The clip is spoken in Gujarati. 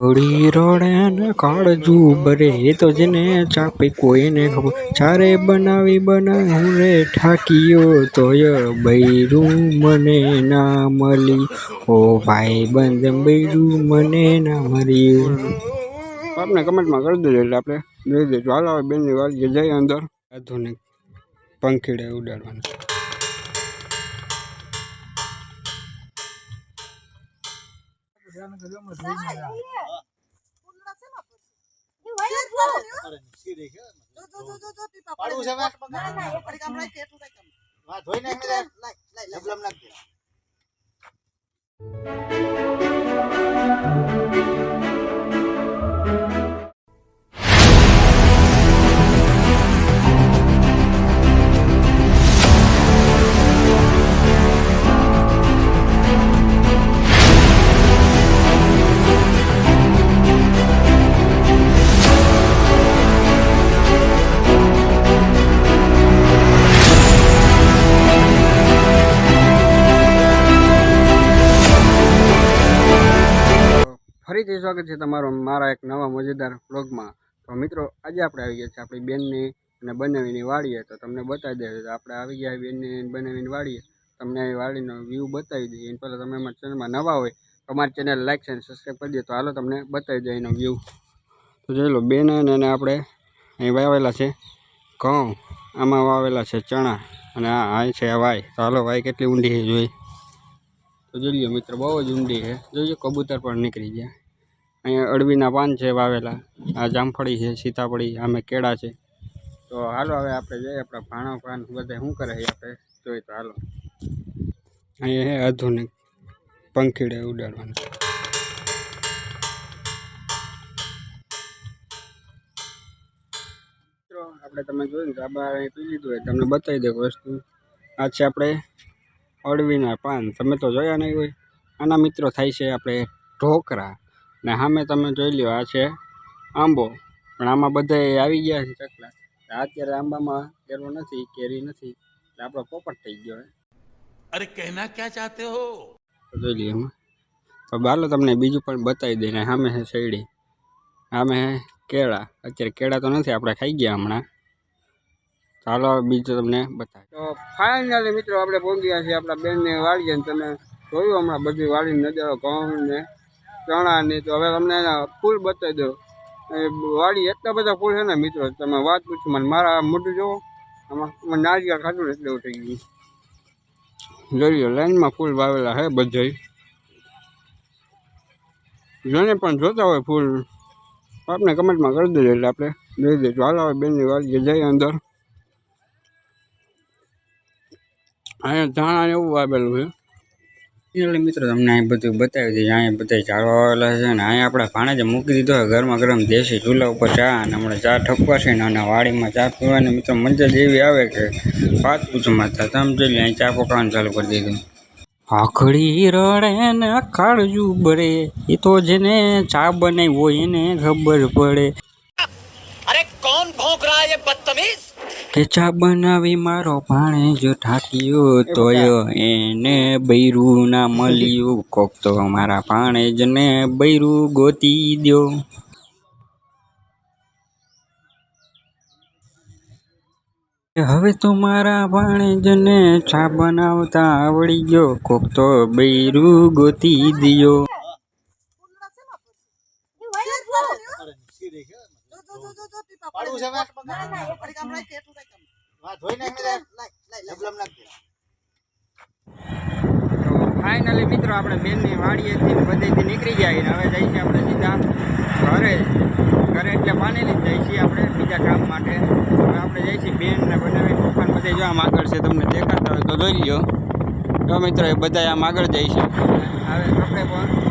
ઘોડી રોડે ને કાળજુ બરે, એ તો જેને ચાપે કોઈને ખબર. ચારે બનાવી બનાવી હું રે ઠાકીયો, તોય બૈરું મને ના મળી. ઓ ભાઈ બંધ બૈરું મને ના મળ્યું આપને કમેન્ટમાં કરી દેજો એટલે આપણે જોઈ દેજો. હાલ આવે બેનની વાડીએ જઈએ અંદર આધુનિક પંખીડે ઉડાડવાનું. એને કર્યો મત જોઈ ના ફૂલડા છે માં પછી એ વાય ના અરે સી દેખે જો જો જો જો પીપા પાડું છે ના ના એ પડી કામ રાખ એટલું કામ? વા ધોઈ નાખ ને લાઈ લાઈ લબલમ નાખ દે. ફરીથી સ્વાગત છે તમારું મારા એક નવા મજેદાર બ્લોગમાં તો મિત્રો, આજે આપણે આવી ગયા છીએ આપણી બેનની અને બનાવીની વાડીએ. તો તમને બતાવી દઈએ તો આપણે આવી ગયા બેનની બનાવીને વાડીએ. તમને એ વાડીનો વ્યૂ બતાવી દઈએ. એની પહેલાં તમે અમારા ચેનલમાં નવા હોય તો અમારી ચેનલ લાઈક અને સબસ્ક્રાઈબ કરી દે. તો હાલો તમને બતાવી દઈએ એનો વ્યૂ તો જોઈ લો, બેન અને આપણે અહીં વાવેલા છે ઘઉં. આમાં વાવેલા છે ચણા અને આ આ છે વાય. તો હાલો, વાય કેટલી ઊંડી છે જોઈ. તો જોઈ લો મિત્રો, બહુ જ ઊંડી છે. જોઈએ કબૂતર પણ નીકળી ગયા. અહીંયા અળવીના પાન છે વાવેલા. આ જામફળી છે, સીતાફળી, આમે કેળા છે. તો હાલો હવે આપણે જઈએ આપણા ભાણો પાન બધા શું કરે આપણે જોઈએ તો હાલો. અહીંયા હે આધુનિક પંખીડે ઉડાડવાનું. આપણે તમે જોયું ને અહીં પી લીધું હોય, તમને બતાવી દઉં વસ્તુ. આ છે આપણે અળવીના પાન. તમે તો જોયા નહીં હોય. આના મિત્રો થાય છે આપણે ઢોકરા. ને સામે તમે જોઈ લ્યો આ છે આંબો. પણ આમાં બધા આવી ગયા છે ચકલા. અત્યારે આંબામાં કેરો નથી કેરી નથી. એટલે આપણો પોપટ થઈ ગયો અરે કહેના ક્યાં ચાહતે હો? જોઈ લઈએ એમાં. તો બાલો તમને બીજું પણ બતાવી દઈને સામે છે શેરડી. સામે હે કેળા. અત્યારે કેળા તો નથી આપણે ખાઈ ગયા હમણાં. ચાલો બીજું તમને બતાવી તો ફાઇનલી મિત્રો આપણે પહોંચ્યા છીએ આપણા બેનને વાળીએ તમે જોયું હમણાં બધી વાળીને નજારો ઘઉં ને ચણા ને તો હવે તમને ફૂલ બતાવી દો એ વાડી એટલા બધા ફૂલ છે ને મિત્રો, તમે વાત પૂછો મને. મારા મોઢું જોવો આમાં મને નારિયેળ ખાધું ને એટલે એવું થઈ ગયું. જોઈએ લાઈનમાં ફૂલ વાવેલા છે બધે જેને પણ જોતા હોય ફૂલ. આપને કમેન્ટમાં કરી દેજો એટલે આપણે દઈ દઈશું. હાલો આવે બેનની વાડી જઈએ અંદર. અહીંયા ધાણા એવું વાવેલું છે. એટલે મિત્રો, તમને અહીં બધું બતાવી દઈએ. અહીંયા બધા ઝાડવા આવેલા છે અને અહીંયા આપણે ભાણેજે મૂકી દીધો હોય ગરમા ગરમ દેશી ચૂલા ઉપર ચા અને હમણાં ચા ઠપકાશે ને અને વાડીમાં ચા પીવાની મિત્રો મજા જ એવી આવે કે વાત પૂછમાં થતા સમજી લે, અહીં ચા પકવાનું ચાલુ કરી દીધું. આખડી રડે ને કાળજું બરે એ તો જેને ચા બનાવી હોય એને ખબર પડે. અરે કોણ ભોંક રહા બદતમીઝ? કે ચા બનાવી મારો ભાણે જો ઠાકીયો તોય એને બૈરું ના મળ્યું કોક તો મારા ભાણે જ ને બૈરું ગોતી દ્યો. હવે તો મારા ભાણેજને ચા બનાવતા આવડી ગયો. કોક તો બૈરું ગોતી દ્યો. ફાઇનલી મિત્રો આપણે બેનની વાડીએથી બધેથી નીકળી જાય અને હવે જઈએ છીએ આપણે સીધા ઘરે. ઘરે એટલે પાનેલી જ જઈએ છીએ આપણે બીજા કામ માટે. હવે આપણે જઈએ છીએ બેનને બનાવી પપ્પાને બધે જો આમ આગળ છે તમને દેખાતા હોય તો જોઈ લો તો મિત્રો એ બધા આમ આગળ જાય છે. હવે